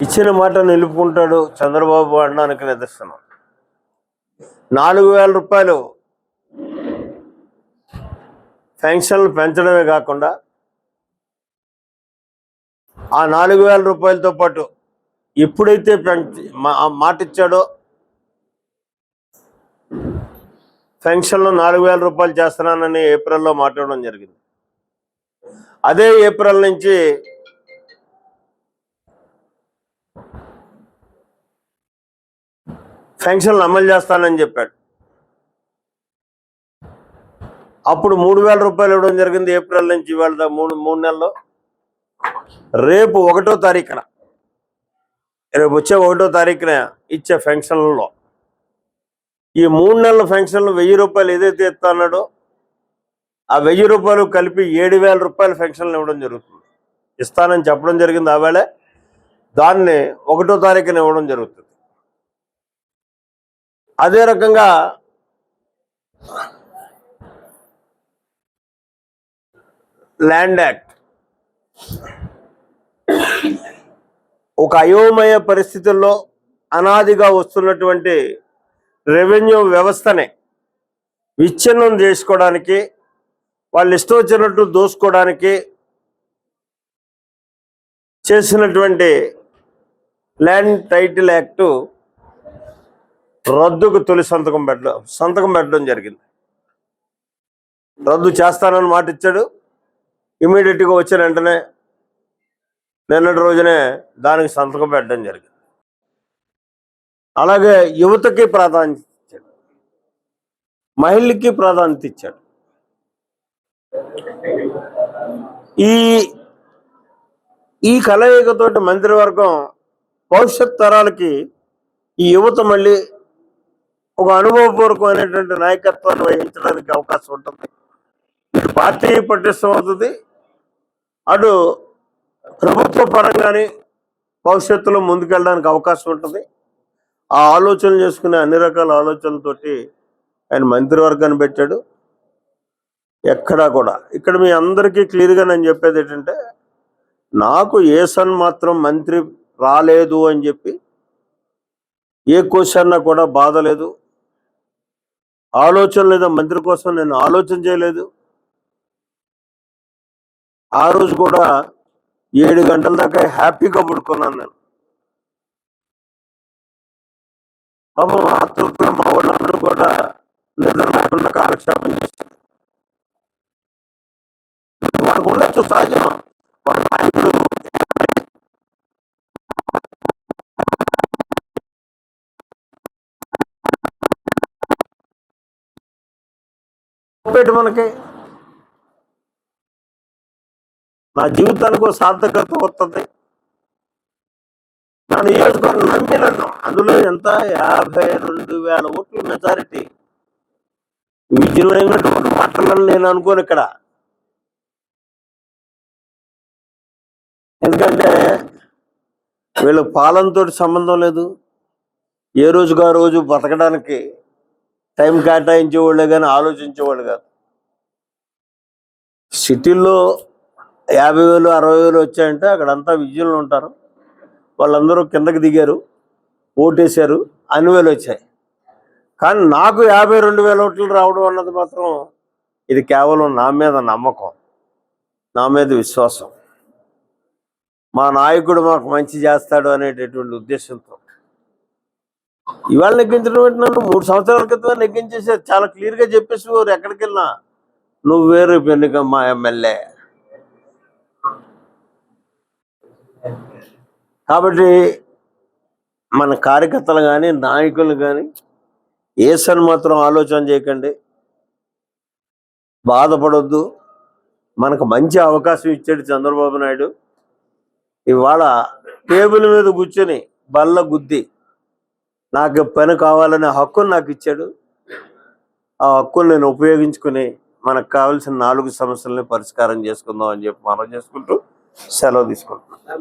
ఇచ్చిన మాట నిలుపుకుంటాడు చంద్రబాబు అనడానికి నిదర్శనం. నాలుగు వేల రూపాయలు పెన్షన్లు పెంచడమే కాకుండా ఆ నాలుగు వేల రూపాయలతో పాటు ఎప్పుడైతే పెంచి మా- మాట ఇచ్చాడో పెన్షన్లు నాలుగు వేల రూపాయలు చేస్తున్నానని ఏప్రిల్లో మాట్లాడడం జరిగింది. అదే ఏప్రిల్ నుంచి పెన్షన్లు అమలు చేస్తానని చెప్పాడు. అప్పుడు మూడు వేల రూపాయలు ఇవ్వడం జరిగింది ఏప్రిల్ నుంచి ఇవాళ మూడు మూడు నెలల్లో. రేపు ఒకటో తారీఖున రేపు వచ్చే ఒకటో తారీఖున ఇచ్చే ఫంక్షన్లలో ఈ మూడు నెలల ఫంక్షన్లు వెయ్యి రూపాయలు ఏదైతే ఇస్తానో ఆ వెయ్యి రూపాయలు కలిపి ఏడు వేల రూపాయల ఫంక్షన్లు ఇవ్వడం జరుగుతుంది. ఇస్తానని చెప్పడం జరిగింది. ఆ వేళ దాన్ని ఒకటో తారీఖున ఇవ్వడం జరుగుతుంది. అదే రకంగా ల్యాండ్ యాక్ట్ ఒక అయోమయ పరిస్థితుల్లో అనాదిగా వస్తున్నటువంటి రెవెన్యూ వ్యవస్థని విచ్ఛిన్నం చేసుకోవడానికి వాళ్ళు ఇష్టం వచ్చినట్టు దోసుకోవడానికి చేసినటువంటి ల్యాండ్ టైటిల్ యాక్టు రద్దుకు తొలి సంతకం పెట్టడం సంతకం పెట్టడం జరిగింది. రద్దు చేస్తానని మాట ఇచ్చాడు. ఇమీడియట్గా వచ్చిన వెంటనే నిన్నటి రోజునే దానికి సంతకం పెట్టడం జరిగింది. అలాగే యువతకి ప్రాధాన్యత ఇచ్చాడు. మహిళకి ప్రాధాన్యత ఇచ్చాడు. ఈ ఈ కలయికతోటి మంత్రివర్గం భవిష్యత్ తరాలకి ఈ యువత మళ్ళీ ఒక అనుభవపూర్వకమైనటువంటి నాయకత్వాన్ని వహించడానికి అవకాశం ఉంటుంది. ఇటు పార్టీ పటిష్టం అవుతుంది. అటు ప్రభుత్వ పరంగానే భవిష్యత్తులో ముందుకెళ్ళడానికి అవకాశం ఉంటుంది. ఆ ఆలోచనలు చేసుకునే అన్ని రకాల ఆలోచనలతోటి ఆయన మంత్రివర్గాన్ని పెట్టాడు. ఎక్కడా కూడా. ఇక్కడ మీ అందరికీ క్లియర్గా నేను చెప్పేది ఏంటంటే నాకు ఏసన్ మాత్రం మంత్రి రాలేదు అని చెప్పి ఏ క్వశ్చన్ కూడా బాధ లేదు. ఆలోచన లేదా మంత్రి కోసం నేను ఆలోచన చేయలేదు. ఆ రోజు కూడా ఏడు గంటల దాకా హ్యాపీగా పడుకున్నాను నేను. పాపం ఆతృతలో మా వాళ్ళందరూ కూడా నిద్ర లేకుండా కాలక్షేపం చేశారు. వాళ్ళకు ఉండొచ్చు సహజం పెట్టు మనకి. నా జీవితానికి ఒక సార్థకత వస్తుంది. నా నియోజకవర్గం నమ్మినట్టు. అందులో ఎంత? యాభై రెండు వేల ఓట్లు మెజారిటీ. విజయమైనటువంటి మాటలను నేను అనుకోను ఇక్కడ. ఎందుకంటే వీళ్ళ పాలనతోటి సంబంధం లేదు. ఏ రోజుగా రోజు బతకడానికి టైం కేటాయించేవాళ్ళే కానీ ఆలోచించేవాళ్ళు కాదు. సిటీల్లో యాభై వేలు అరవై వేలు వచ్చాయంటే అక్కడంతా విజయంలో ఉంటారు. వాళ్ళందరూ కిందకి దిగారు ఓటేశారు అన్ని వేలు వచ్చాయి. కానీ నాకు యాభై రెండు వేల ఓట్లు రావడం అన్నది మాత్రం ఇది కేవలం నా మీద నమ్మకం నా మీద విశ్వాసం. మా నాయకుడు మాకు మంచి చేస్తాడు అనేటటువంటి ఉద్దేశంతో ఇవాళ నెగ్గించడం ఏంటి నన్ను? మూడు సంవత్సరాల క్రితం నెగ్గించేసారు చాలా క్లియర్గా చెప్పేసి వారు ఎక్కడికి వెళ్ళినా. నువ్వు వేరు ఎన్నిక మా ఎమ్మెల్యే. కాబట్టి మన కార్యకర్తలు కానీ నాయకులు కానీ ఏసని మాత్రం ఆలోచన చేయకండి. బాధపడొద్దు. మనకు మంచి అవకాశం ఇచ్చాడు చంద్రబాబు నాయుడు. ఇవాళ టేబుల్ మీద కూర్చొని బల్ల గుద్ది. నాకు పని కావాలనే హక్కును నాకు ఇచ్చాడు. ఆ హక్కును నేను ఉపయోగించుకుని మనకు కావాల్సిన నాలుగు సమస్యలని పరిష్కారం చేసుకుందాం అని చెప్పి మనం చేసుకుంటూ సెలవు తీసుకుంటున్నాం.